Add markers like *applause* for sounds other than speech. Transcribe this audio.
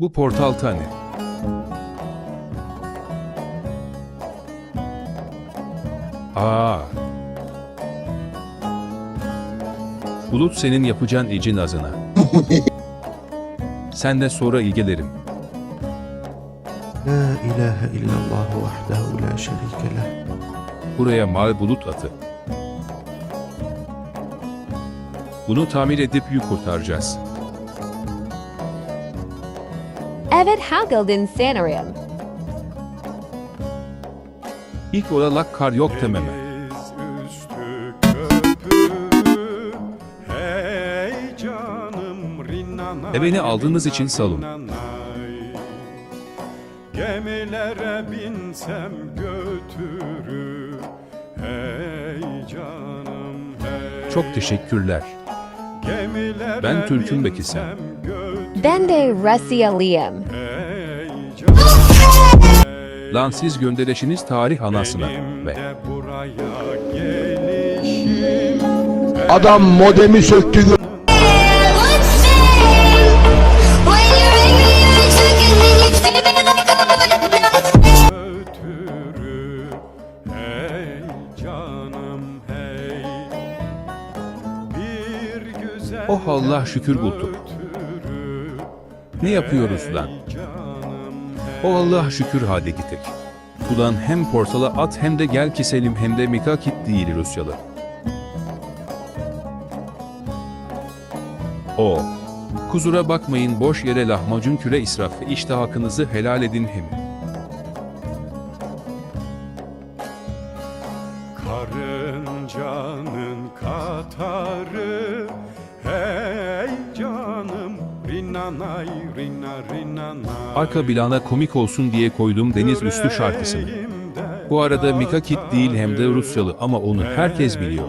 Bu portal tane. Aa. Bulut senin yapacağın icin azına. *laughs* Sen de sonra ilgelerim. La ilahe illallah vahdehu la şerike leh. Buraya mal bulut atı. Bunu tamir edip yük kurtaracağız. Evet Hageldin Sanarium. İlk olarak kar yok dememe. Deniz üstü köpüğü, hey canım rinnanay, E beni aldığınız için rinnanay. Gemilere binsem götürür, hey canım hey. Çok teşekkürler. Gemilere Ben Türk'üm Bekisem. Binsem götürür, Ben de Russia Liam. hey canım hey. Lan siz gönderişiniz tarih anasına ve Adam modemi söktü Oh Allah şükür bulduk. Ne yapıyoruz lan? O Allah şükür hadi gitek. Ulan hem portala at hem de gel keselim hem de Mika kit değil Rusyalı. O. Kuzura bakmayın boş yere lahmacun küre israfı işte hakkınızı helal edin hem. Karıncanın katarı Hey Arka plana komik olsun diye koydum deniz üstü şarkısını. Bu arada Mika kit değil hem de Rusyalı ama onu herkes biliyor.